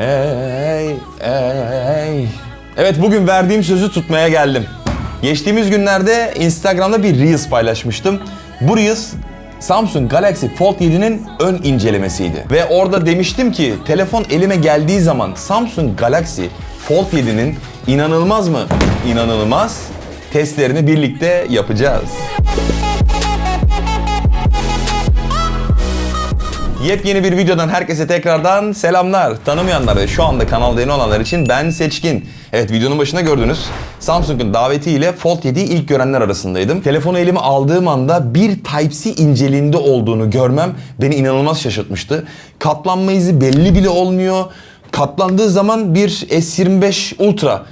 Hey, hey. Evet bugün verdiğim sözü tutmaya geldim. Geçtiğimiz günlerde Instagram'da bir Reels paylaşmıştım. Bu Reels Samsung Galaxy Fold 7'nin ön incelemesiydi. Ve orada demiştim ki telefon elime geldiği zaman Samsung Galaxy Fold 7'nin inanılmaz mı? İnanılmaz testlerini birlikte yapacağız. Yepyeni bir videodan herkese tekrardan selamlar. Tanımayanlar ve şu anda kanalda yeni olanlar için ben Seçkin. Evet videonun başında gördünüz. Samsung'un davetiyle Fold 7'yi ilk görenler arasındaydım. Telefonu elime aldığım anda bir Type-C inceliğinde olduğunu görmem beni inanılmaz şaşırtmıştı. Katlanma izi belli bile olmuyor. Katlandığı zaman bir S25 Ultra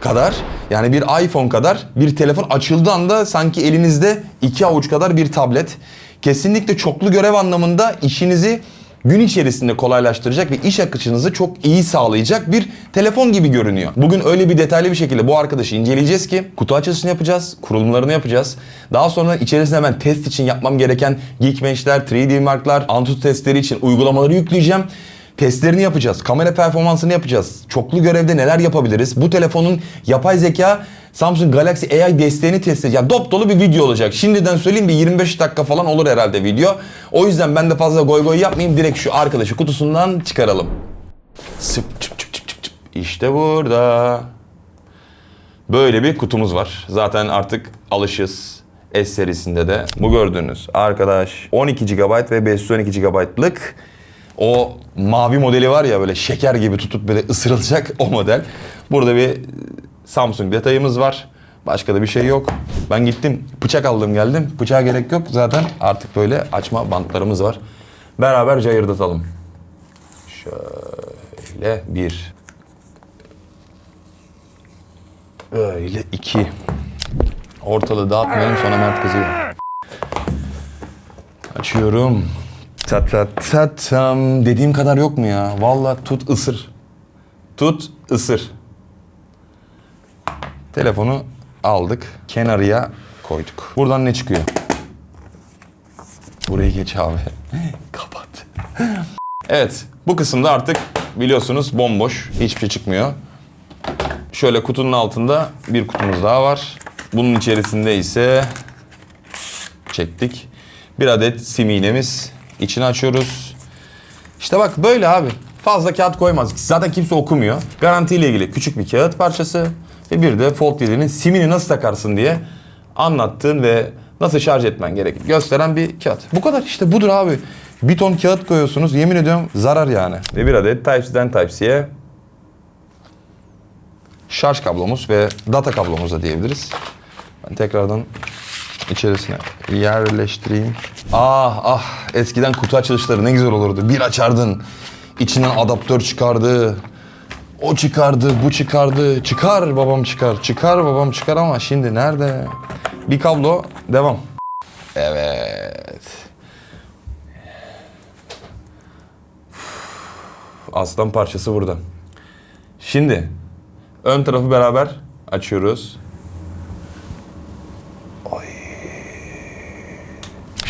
kadar yani bir iPhone kadar bir telefon açıldığı anda sanki elinizde iki avuç kadar bir tablet. Kesinlikle çoklu görev anlamında işinizi gün içerisinde kolaylaştıracak ve iş akışınızı çok iyi sağlayacak bir telefon gibi görünüyor. Bugün öyle bir detaylı bir şekilde bu arkadaşı inceleyeceğiz ki kutu açılışını yapacağız, kurulumlarını yapacağız. Daha sonra içerisine hemen test için yapmam gereken Geekbench'ler, 3D Mark'lar, Antutu testleri için uygulamaları yükleyeceğim. Testlerini yapacağız. Kamera performansını yapacağız. Çoklu görevde neler yapabiliriz? Bu telefonun yapay zeka Samsung Galaxy AI desteğini test edeceğiz. Ya dop dolu bir video olacak. Şimdiden söyleyeyim bir 25 dakika falan olur herhalde video. O yüzden ben de fazla goy goy yapmayayım. Direkt şu arkadaşı kutusundan çıkaralım. Sıp çıp çıp çıp çıp çıp. İşte burada. Böyle bir kutumuz var. Zaten artık alışız. S serisinde de bu gördüğünüz arkadaş 12 GB ve 512 GB'lık o mavi modeli var ya böyle şeker gibi tutup böyle ısırılacak o model. Burada bir Samsung detayımız var. Başka da bir şey yok. Ben gittim bıçak aldım geldim. Bıçağa gerek yok zaten artık böyle açma bantlarımız var. Beraber cayırdatalım. Şöyle bir. Böyle iki. Ortalığı dağıtmayalım sonra Mert kızıyor. Açıyorum. Ta ta ta tam. Dediğim kadar yok mu ya? Vallahi tut ısır. Tut ısır. Telefonu aldık. Kenarıya koyduk. Buradan ne çıkıyor? Burayı geç abi. Kapat. evet. Bu kısımda artık biliyorsunuz bomboş. Hiçbir şey çıkmıyor. Şöyle kutunun altında bir kutumuz daha var. Bunun içerisinde ise çektik. Bir adet sim iğnemiz. İçini açıyoruz. İşte bak böyle abi. Fazla kağıt koymaz. Zaten kimse okumuyor. Garantiyle ilgili küçük bir kağıt parçası. Ve bir de Fold 7'nin simini nasıl takarsın diye anlattığın ve nasıl şarj etmen gerekir gösteren bir kağıt. Bu kadar işte budur abi. Bir ton kağıt koyuyorsunuz. Yemin ediyorum zarar yani. Ve bir adet Type-C'den Type-C'ye şarj kablomuz ve data kablomuz da diyebiliriz. Ben tekrardan içerisine yerleştireyim. Ah ah eskiden kutu açılışları ne güzel olurdu. Bir açardın içinden adaptör çıkardı. O çıkardı, bu çıkardı. Çıkar babam çıkar, çıkar babam çıkar ama şimdi nerede? Bir kablo, devam. Evet. Aslan parçası burada. Şimdi ön tarafı beraber açıyoruz.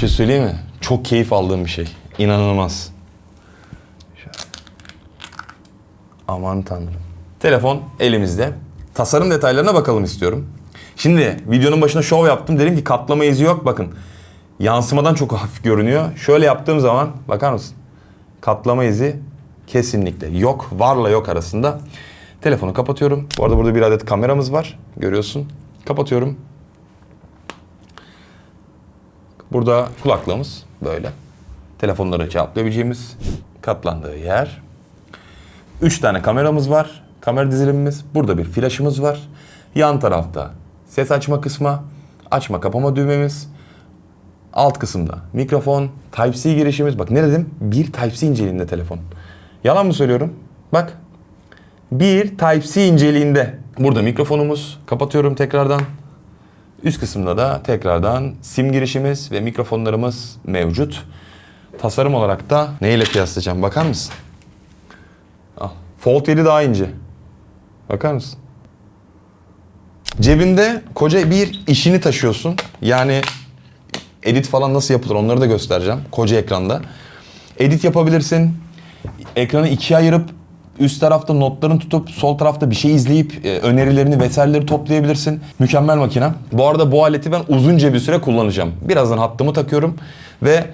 Şey söyleyeyim mi? Çok keyif aldığım bir şey. İnanılmaz. Aman tanrım. Telefon elimizde. Tasarım detaylarına bakalım istiyorum. Şimdi videonun başına şov yaptım. Dedim ki katlama izi yok. Bakın yansımadan çok hafif görünüyor. Şöyle yaptığım zaman bakar mısın? Katlama izi kesinlikle yok. Varla yok arasında. Telefonu kapatıyorum. Bu arada burada bir adet kameramız var. Görüyorsun. Kapatıyorum. Burada kulaklığımız böyle. Telefonları cevaplayabileceğimiz katlandığı yer. Üç tane kameramız var. Kamera dizilimimiz. Burada bir flaşımız var. Yan tarafta ses açma kısmı, açma kapama düğmemiz. Alt kısımda mikrofon, Type-C girişimiz. Bak ne dedim? Bir Type-C inceliğinde telefon. Yalan mı söylüyorum? Bak. Bir Type-C inceliğinde. Burada mikrofonumuz. Kapatıyorum tekrardan. Üst kısımda da tekrardan sim girişimiz ve mikrofonlarımız mevcut. Tasarım olarak da neyle kıyaslayacağım bakar mısın? Al. Fold 7 daha ince. Bakar mısın? Cebinde koca bir işini taşıyorsun. Yani edit falan nasıl yapılır onları da göstereceğim koca ekranda. Edit yapabilirsin. Ekranı ikiye ayırıp Üst tarafta notlarını tutup sol tarafta bir şey izleyip e, önerilerini vesaireleri toplayabilirsin. Mükemmel makine. Bu arada bu aleti ben uzunca bir süre kullanacağım. Birazdan hattımı takıyorum ve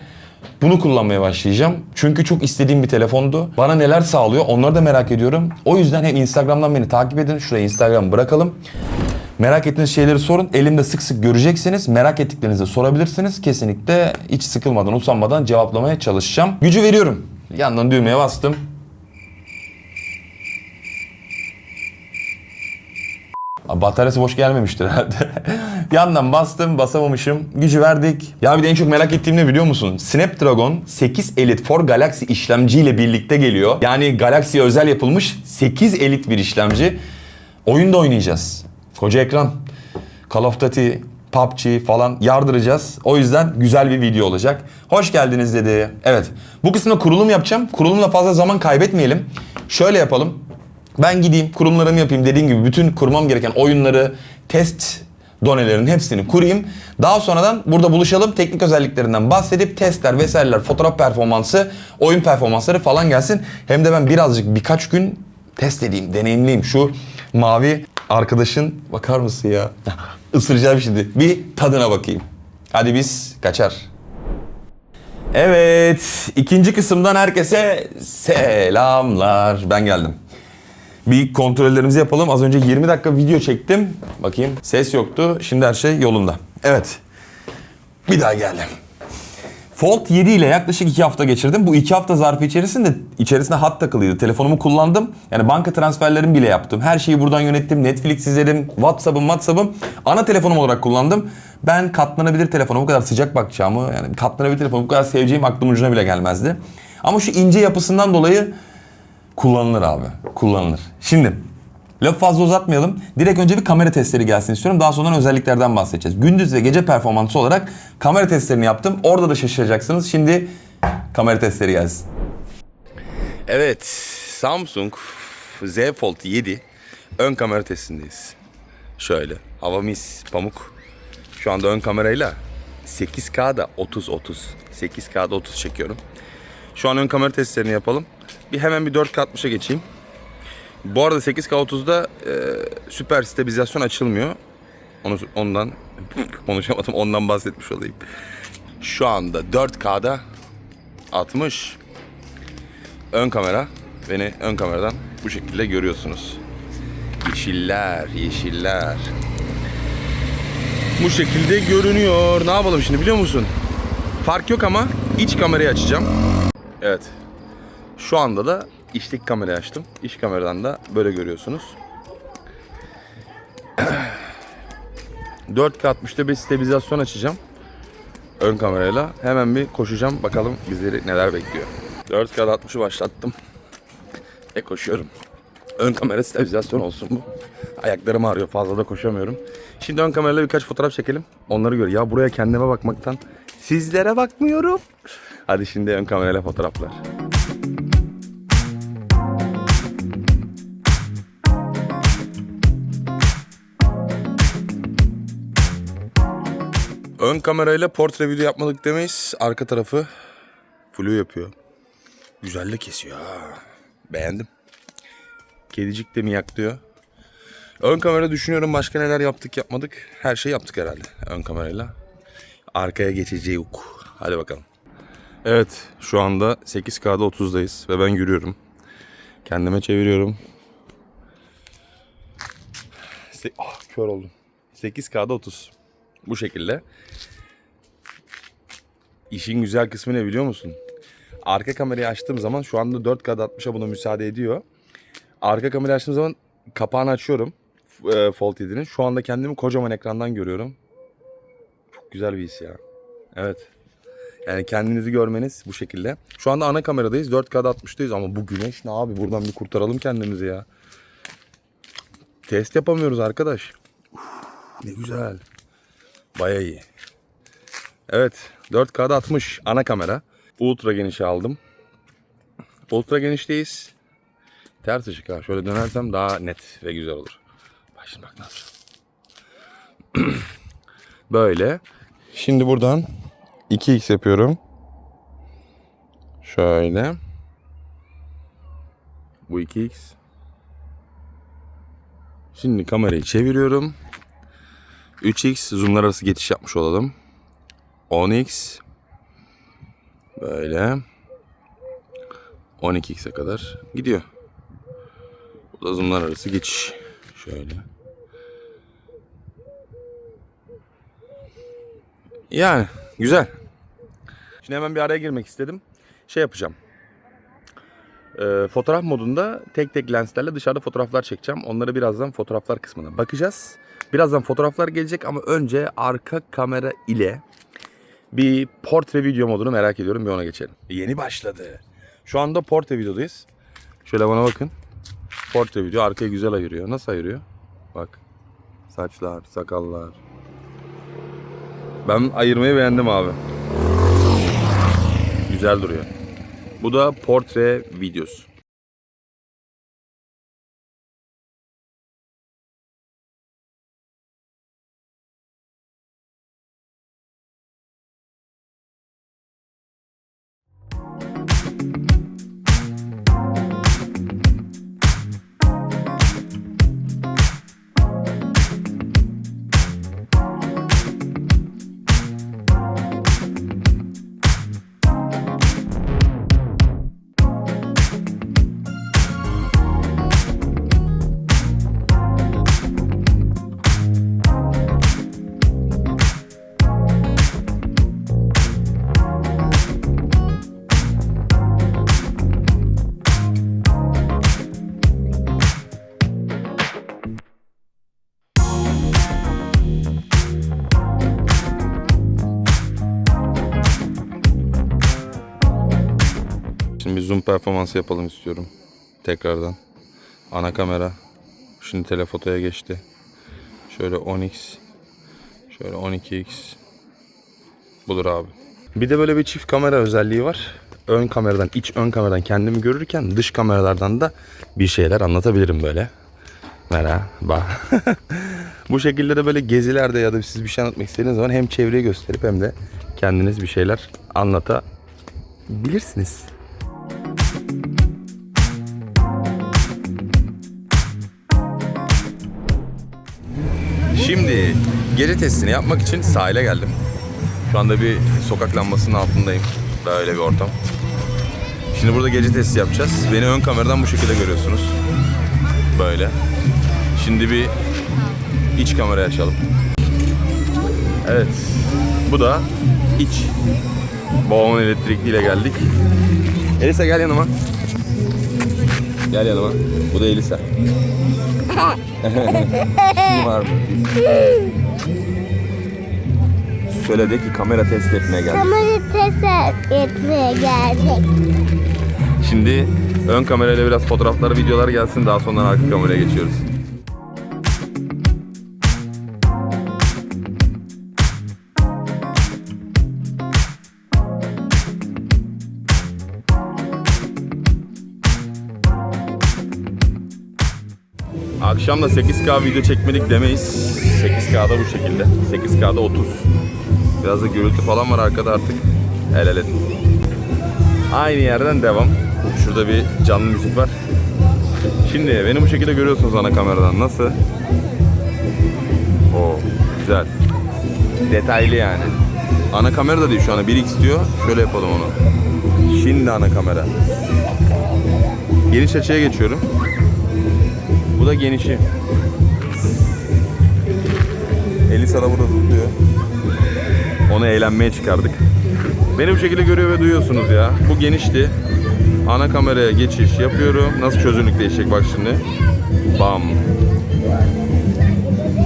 bunu kullanmaya başlayacağım. Çünkü çok istediğim bir telefondu. Bana neler sağlıyor onları da merak ediyorum. O yüzden hem Instagram'dan beni takip edin. Şuraya Instagram bırakalım. Merak ettiğiniz şeyleri sorun. Elimde sık sık göreceksiniz. Merak ettiklerinizi sorabilirsiniz. Kesinlikle hiç sıkılmadan, usanmadan cevaplamaya çalışacağım. Gücü veriyorum. Yandan düğmeye bastım. Bataryası boş gelmemiştir herhalde. Yandan bastım, basamamışım. Gücü verdik. Ya bir de en çok merak ettiğim ne biliyor musun? Snapdragon 8 Elite for Galaxy işlemciyle birlikte geliyor. Yani Galaxy'ye özel yapılmış 8 Elite bir işlemci. Oyun da oynayacağız. Koca ekran. Call of Duty, PUBG falan yardıracağız. O yüzden güzel bir video olacak. Hoş geldiniz dedi. Evet. Bu kısımda kurulum yapacağım. Kurulumla fazla zaman kaybetmeyelim. Şöyle yapalım. Ben gideyim kurumlarımı yapayım dediğim gibi bütün kurmam gereken oyunları, test donelerin hepsini kurayım. Daha sonradan burada buluşalım. Teknik özelliklerinden bahsedip testler vesaireler, fotoğraf performansı, oyun performansları falan gelsin. Hem de ben birazcık birkaç gün test edeyim, deneyimleyeyim. Şu mavi arkadaşın bakar mısın ya? Isıracağım şimdi. Bir tadına bakayım. Hadi biz kaçar. Evet, ikinci kısımdan herkese selamlar. Ben geldim. Bir kontrollerimizi yapalım. Az önce 20 dakika video çektim. Bakayım ses yoktu. Şimdi her şey yolunda. Evet. Bir daha geldim. Fold 7 ile yaklaşık 2 hafta geçirdim. Bu 2 hafta zarfı içerisinde içerisinde hat takılıydı. Telefonumu kullandım. Yani banka transferlerimi bile yaptım. Her şeyi buradan yönettim. Netflix izledim. WhatsApp'ım, WhatsApp'ım ana telefonum olarak kullandım. Ben katlanabilir telefona bu kadar sıcak bakacağımı, yani katlanabilir telefonu bu kadar seveceğim aklımın ucuna bile gelmezdi. Ama şu ince yapısından dolayı Kullanılır abi. Kullanılır. Şimdi lafı fazla uzatmayalım. Direkt önce bir kamera testleri gelsin istiyorum. Daha sonra özelliklerden bahsedeceğiz. Gündüz ve gece performansı olarak kamera testlerini yaptım. Orada da şaşıracaksınız. Şimdi kamera testleri gelsin. Evet. Samsung Z Fold 7 ön kamera testindeyiz. Şöyle. Hava mis, pamuk. Şu anda ön kamerayla 8K'da 30-30. 8K'da 30 çekiyorum. Şu an ön kamera testlerini yapalım. Bir hemen bir 4K 60'a geçeyim. Bu arada 8K30'da e, süper stabilizasyon açılmıyor. Onu ondan konuşamadım. Ondan bahsetmiş olayım. Şu anda 4K'da 60 ön kamera. Beni ön kameradan bu şekilde görüyorsunuz. Yeşiller, yeşiller. Bu şekilde görünüyor. Ne yapalım şimdi biliyor musun? Fark yok ama iç kamerayı açacağım. Evet. Şu anda da içlik kamerayı açtım. İç kameradan da böyle görüyorsunuz. 4K 60'da bir stabilizasyon açacağım. Ön kamerayla. Hemen bir koşacağım. Bakalım bizleri neler bekliyor. 4K 60'ı başlattım. Ve koşuyorum. Ön kamera stabilizasyon olsun bu. Ayaklarım ağrıyor. Fazla da koşamıyorum. Şimdi ön kamerayla birkaç fotoğraf çekelim. Onları gör. Ya buraya kendime bakmaktan sizlere bakmıyorum. Hadi şimdi ön kamerayla fotoğraflar. Ön kamerayla portre video yapmadık demeyiz. Arka tarafı flu yapıyor. Güzel de kesiyor. Beğendim. Kedicik de miyaklıyor. Ön kamera düşünüyorum başka neler yaptık yapmadık. Her şey yaptık herhalde ön kamerayla. Arkaya geçeceğiz. Hadi bakalım. Evet şu anda 8K'da 30'dayız ve ben yürüyorum. Kendime çeviriyorum. Se- ah, kör oldum. 8K'da 30. Bu şekilde. İşin güzel kısmı ne biliyor musun? Arka kamerayı açtığım zaman şu anda 4K'da 60'a buna müsaade ediyor. Arka kamerayı açtığım zaman kapağını açıyorum. E, Fold 7'nin. Şu anda kendimi kocaman ekrandan görüyorum. Çok güzel bir his ya. Evet. Yani kendinizi görmeniz bu şekilde. Şu anda ana kameradayız. 4K'da 60'dayız ama bu güneş ne abi? Buradan bir kurtaralım kendimizi ya. Test yapamıyoruz arkadaş. Uf, ne güzel. Baya iyi. Evet 4K'da 60 ana kamera. Ultra genişe aldım. Ultra genişteyiz. Ters ışık ha. Şöyle dönersem daha net ve güzel olur. Bak şimdi bak nasıl. Böyle. Şimdi buradan 2x yapıyorum. Şöyle. Bu 2x. Şimdi kamerayı çeviriyorum. 3x zoomlar arası geçiş yapmış olalım. 10x. Böyle. 12x'e kadar gidiyor. Bu da zoomlar arası geçiş. Şöyle. Yani güzel. Şimdi hemen bir araya girmek istedim. Şey yapacağım. Ee, fotoğraf modunda tek tek lenslerle dışarıda fotoğraflar çekeceğim. Onları birazdan fotoğraflar kısmına bakacağız. Birazdan fotoğraflar gelecek ama önce arka kamera ile bir portre video modunu merak ediyorum. Bir ona geçelim. Yeni başladı. Şu anda portre videodayız. Şöyle bana bakın. Portre video arkayı güzel ayırıyor. Nasıl ayırıyor? Bak. Saçlar, sakallar. Ben ayırmayı beğendim abi. Güzel duruyor. Bu da portre videosu. Zoom performansı yapalım istiyorum. Tekrardan. Ana kamera. Şimdi telefotoya geçti. Şöyle 10x. Şöyle 12x. Budur abi. Bir de böyle bir çift kamera özelliği var. Ön kameradan, iç ön kameradan kendimi görürken dış kameralardan da bir şeyler anlatabilirim böyle. Merhaba. Bu şekilde de böyle gezilerde ya da siz bir şey anlatmak istediğiniz zaman hem çevreyi gösterip hem de kendiniz bir şeyler anlatabilirsiniz. Şimdi gece testini yapmak için sahile geldim. Şu anda bir sokak lambasının altındayım. Böyle bir ortam. Şimdi burada gece testi yapacağız. Beni ön kameradan bu şekilde görüyorsunuz. Böyle. Şimdi bir iç kamera açalım. Evet. Bu da iç. Babamın elektrikliyle geldik. Elisa gel yanıma. Gel yanıma. Bu da Elisa. Var mı? Söyledi ki kamera test etmeye geldik. Kamerayı test etmeye geldik. Şimdi ön kamerayla biraz fotoğraflar, videolar gelsin. Daha sonra arka kameraya geçiyoruz. Akşam da 8K video çekmedik demeyiz. 8K'da bu şekilde. 8K'da 30. Biraz da gürültü falan var arkada artık. El ele. Aynı yerden devam. Şurada bir canlı müzik var. Şimdi beni bu şekilde görüyorsunuz ana kameradan. Nasıl? Oo, güzel. Detaylı yani. Ana kamera da değil şu an 1x diyor. Şöyle yapalım onu. Şimdi ana kamera. Geniş açıya geçiyorum. Da genişi. Elisa da burada tutuyor. Onu eğlenmeye çıkardık. Beni bu şekilde görüyor ve duyuyorsunuz ya. Bu genişti. Ana kameraya geçiş yapıyorum. Nasıl çözünürlük değişecek bak şimdi. Bam.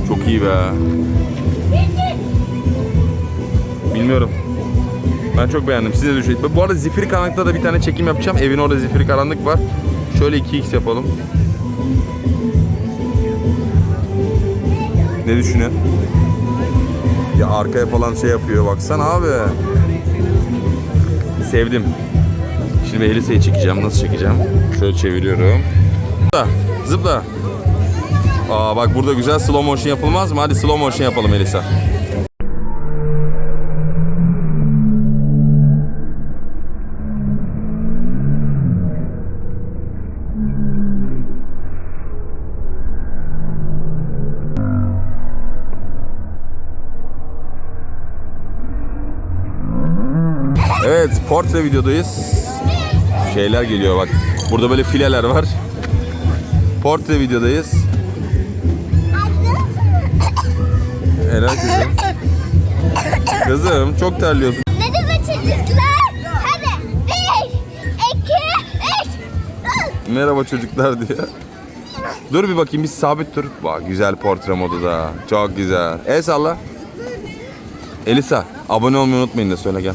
Çok iyi be. Bilmiyorum. Ben çok beğendim. Siz ne düşünüyorsunuz? Bu arada zifiri karanlıkta da bir tane çekim yapacağım. Evin orada zifiri karanlık var. Şöyle 2x yapalım. Ne düşünüyorsun? Ya arkaya falan şey yapıyor baksana abi. Sevdim. Şimdi Elisa'yı çekeceğim. Nasıl çekeceğim? Şöyle çeviriyorum. Zıpla. Zıpla. Aa bak burada güzel slow motion yapılmaz mı? Hadi slow motion yapalım Elisa. Evet, portre videodayız. Şeyler geliyor bak. Burada böyle fileler var. Portre videodayız. Helal kızım. Kızım çok terliyorsun. Ne demek çocuklar? Hadi. Bir, iki, üç. Merhaba çocuklar diyor. Dur bir bakayım bir sabit dur. Bak güzel portre modu da. Çok güzel. El salla. Elisa abone olmayı unutmayın da söyle gel.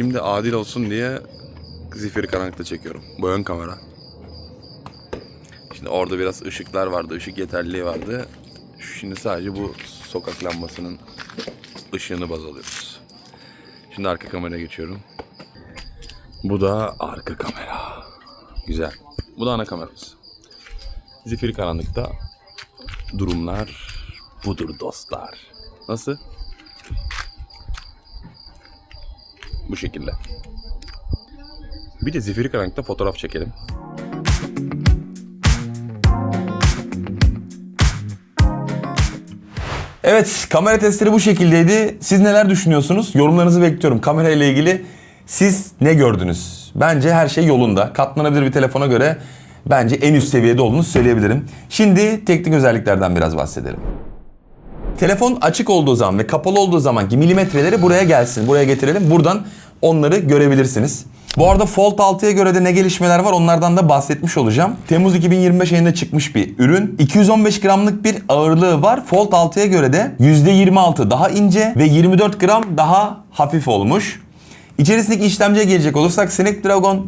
şimdi adil olsun diye zifiri karanlıkta çekiyorum. Bu ön kamera. Şimdi orada biraz ışıklar vardı, ışık yeterliliği vardı. Şimdi sadece bu sokak lambasının ışığını baz alıyoruz. Şimdi arka kameraya geçiyorum. Bu da arka kamera. Güzel. Bu da ana kameramız. Zifiri karanlıkta durumlar budur dostlar. Nasıl? Bu şekilde. Bir de zifiri karanlıkta fotoğraf çekelim. Evet, kamera testleri bu şekildeydi. Siz neler düşünüyorsunuz? Yorumlarınızı bekliyorum. Kamera ile ilgili siz ne gördünüz? Bence her şey yolunda. Katlanabilir bir telefona göre bence en üst seviyede olduğunu söyleyebilirim. Şimdi teknik özelliklerden biraz bahsedelim. Telefon açık olduğu zaman ve kapalı olduğu zamanki milimetreleri buraya gelsin. Buraya getirelim. Buradan onları görebilirsiniz. Bu arada Fold 6'ya göre de ne gelişmeler var onlardan da bahsetmiş olacağım. Temmuz 2025 ayında çıkmış bir ürün. 215 gramlık bir ağırlığı var. Fold 6'ya göre de %26 daha ince ve 24 gram daha hafif olmuş. İçerisindeki işlemciye gelecek olursak Snapdragon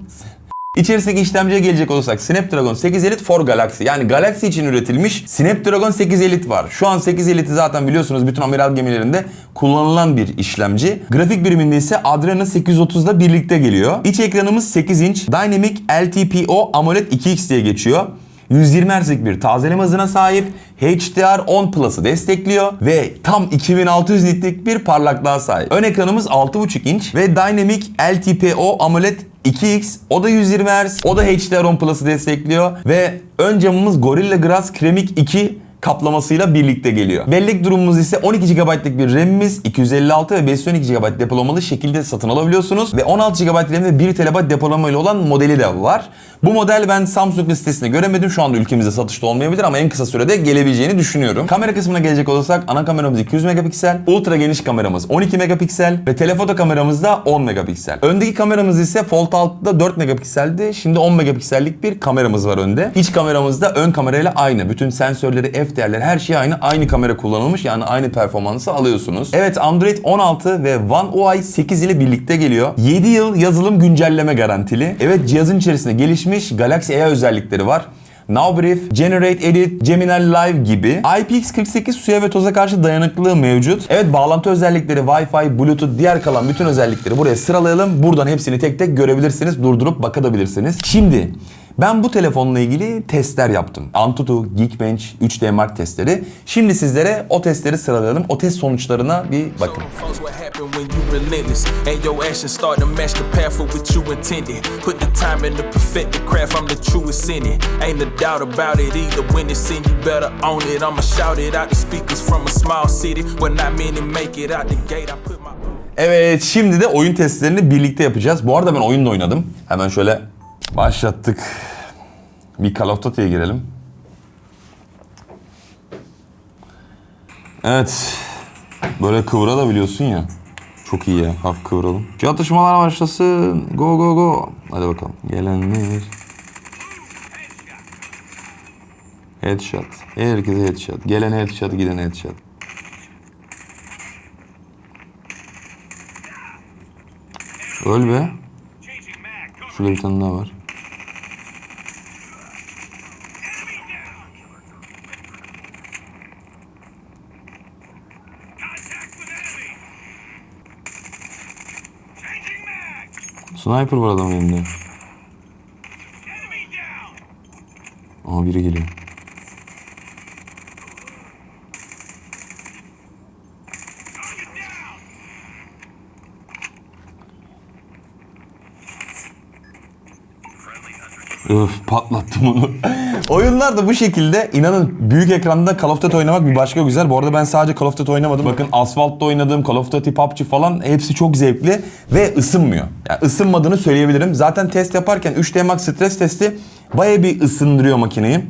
İçerisindeki işlemciye gelecek olursak Snapdragon 8 Elite for Galaxy. Yani Galaxy için üretilmiş Snapdragon 8 Elite var. Şu an 8 Elite'i zaten biliyorsunuz bütün amiral gemilerinde kullanılan bir işlemci. Grafik biriminde ise Adreno 830'da birlikte geliyor. İç ekranımız 8 inç Dynamic LTPO AMOLED 2X diye geçiyor. 120 Hz'lik bir tazeleme hızına sahip, HDR10 Plus'ı destekliyor ve tam 2600 nitlik bir parlaklığa sahip. Ön ekranımız 6.5 inç ve Dynamic LTPO AMOLED 2X o da 120 Hz, o da HDR10 Plus'ı destekliyor ve ön camımız Gorilla Glass Ceramic 2 kaplamasıyla birlikte geliyor. Bellek durumumuz ise 12 GB'lık bir RAM'imiz, 256 ve 512 GB depolamalı şekilde satın alabiliyorsunuz ve 16 GB RAM ve 1 TB depolamayla olan modeli de var. Bu model ben Samsung listesinde göremedim. Şu anda ülkemizde satışta olmayabilir ama en kısa sürede gelebileceğini düşünüyorum. Kamera kısmına gelecek olursak ana kameramız 200 megapiksel, ultra geniş kameramız 12 megapiksel ve telefoto kameramız da 10 megapiksel. Öndeki kameramız ise Fold 6'da 4 megapikseldi. Şimdi 10 megapiksellik bir kameramız var önde. İç kameramız da ön kamerayla aynı. Bütün sensörleri, f değerleri her şey aynı. Aynı kamera kullanılmış yani aynı performansı alıyorsunuz. Evet Android 16 ve One UI 8 ile birlikte geliyor. 7 yıl yazılım güncelleme garantili. Evet cihazın içerisinde gelişmiş Galaxy AI özellikleri var. Now Brief, Generate Edit, Gemini Live gibi. IPX48 suya ve toza karşı dayanıklılığı mevcut. Evet bağlantı özellikleri, Wi-Fi, Bluetooth, diğer kalan bütün özellikleri buraya sıralayalım. Buradan hepsini tek tek görebilirsiniz, durdurup bakabilirsiniz. Şimdi ben bu telefonla ilgili testler yaptım. Antutu, Geekbench, 3D Mark testleri. Şimdi sizlere o testleri sıralayalım. O test sonuçlarına bir bakın. Evet şimdi de oyun testlerini birlikte yapacağız. Bu arada ben oyunda oynadım. Hemen şöyle başlattık. Bir Call of Duty'ye girelim. Evet. Böyle kıvırabiliyorsun ya. Çok iyi ya. Hafif kıvıralım. Şu atışmalar başlasın. Go go go. Hadi bakalım. Gelenler. Headshot. Herkese headshot. Gelen headshot, giden headshot. Öl be. Şurada bir tane daha var. Sniper var adamın elinde. Aa biri geliyor. Patlattım onu. Oyunlar da bu şekilde inanın büyük ekranda Call of Duty oynamak bir başka güzel. Bu arada ben sadece Call of Duty oynamadım. Bakın Asphalt oynadım, Call of Duty, PUBG falan hepsi çok zevkli ve ısınmıyor. Yani ısınmadığını söyleyebilirim. Zaten test yaparken 3D Max stres testi baya bir ısındırıyor makineyi.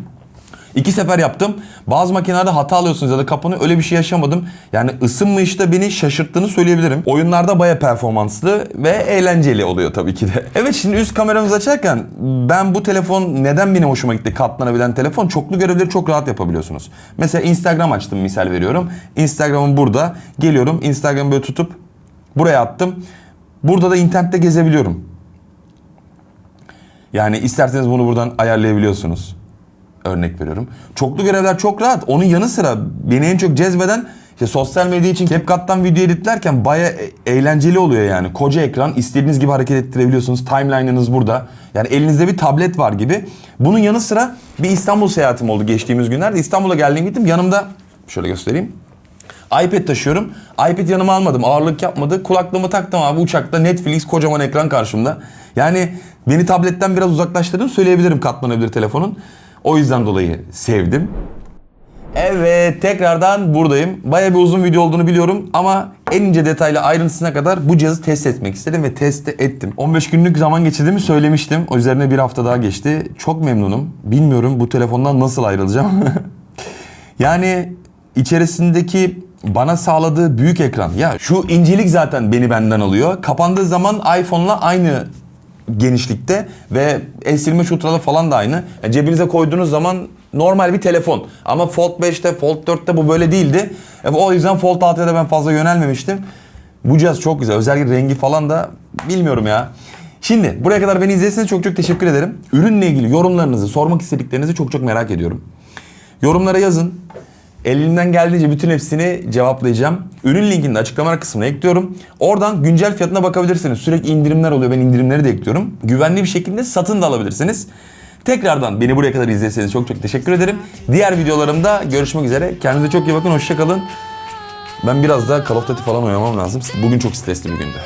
İki sefer yaptım. Bazı makinelerde hata alıyorsunuz ya da kapanıyor. Öyle bir şey yaşamadım. Yani ısınmayışta beni şaşırttığını söyleyebilirim. Oyunlarda baya performanslı ve eğlenceli oluyor tabii ki de. Evet şimdi üst kameramızı açarken ben bu telefon neden benim hoşuma gitti katlanabilen telefon? Çoklu görevleri çok rahat yapabiliyorsunuz. Mesela Instagram açtım misal veriyorum. Instagram'ım burada. Geliyorum Instagram'ı böyle tutup buraya attım. Burada da internette gezebiliyorum. Yani isterseniz bunu buradan ayarlayabiliyorsunuz. Örnek veriyorum. Çoklu görevler çok rahat. Onun yanı sıra beni en çok cezbeden işte sosyal medya için CapCut'tan video editlerken baya e- eğlenceli oluyor yani. Koca ekran istediğiniz gibi hareket ettirebiliyorsunuz. Timeline'ınız burada. Yani elinizde bir tablet var gibi. Bunun yanı sıra bir İstanbul seyahatim oldu geçtiğimiz günlerde. İstanbul'a geldim gittim. Yanımda şöyle göstereyim. iPad taşıyorum. iPad yanıma almadım. Ağırlık yapmadı. Kulaklığımı taktım abi uçakta. Netflix kocaman ekran karşımda. Yani beni tabletten biraz uzaklaştırdığını söyleyebilirim katlanabilir telefonun. O yüzden dolayı sevdim. Evet tekrardan buradayım. Baya bir uzun video olduğunu biliyorum ama en ince detaylı ayrıntısına kadar bu cihazı test etmek istedim ve test ettim. 15 günlük zaman geçirdiğimi söylemiştim. O üzerine bir hafta daha geçti. Çok memnunum. Bilmiyorum bu telefondan nasıl ayrılacağım. yani içerisindeki bana sağladığı büyük ekran. Ya şu incelik zaten beni benden alıyor. Kapandığı zaman iPhone'la aynı genişlikte ve el silme falan da aynı. Yani cebinize koyduğunuz zaman normal bir telefon. Ama Fold 5'te, Fold 4'te bu böyle değildi. E, O yüzden Fold 6'ya da ben fazla yönelmemiştim. Bu cihaz çok güzel. Özellikle rengi falan da bilmiyorum ya. Şimdi buraya kadar beni izlediyseniz çok çok teşekkür ederim. Ürünle ilgili yorumlarınızı, sormak istediklerinizi çok çok merak ediyorum. Yorumlara yazın. Elimden geldiğince bütün hepsini cevaplayacağım. Ürün linkini de açıklama kısmına ekliyorum. Oradan güncel fiyatına bakabilirsiniz. Sürekli indirimler oluyor. Ben indirimleri de ekliyorum. Güvenli bir şekilde satın da alabilirsiniz. Tekrardan beni buraya kadar izlediyseniz çok çok teşekkür ederim. Diğer videolarımda görüşmek üzere. Kendinize çok iyi bakın. Hoşçakalın. Ben biraz daha Call of Duty falan oynamam lazım. Bugün çok stresli bir gündü.